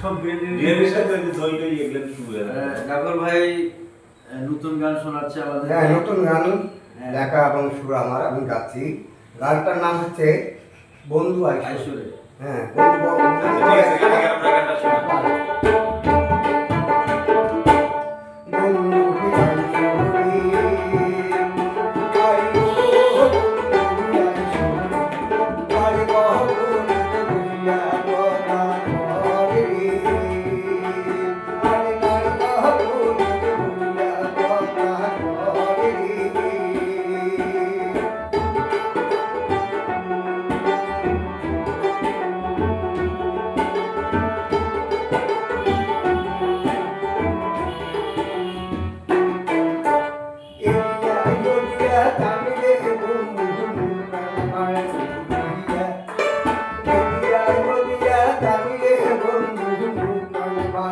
সব বিয়ের সাথে ভাই নতুন গান শোনাচ্ছে আমাদের। হ্যাঁ নতুন গান হ্যাঁ। লেখা এবং সুর আমার আমি গাচ্ছি। গানটার নাম হচ্ছে বন্ধু আইসুরে হ্যাঁ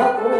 মহাপুর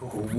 너무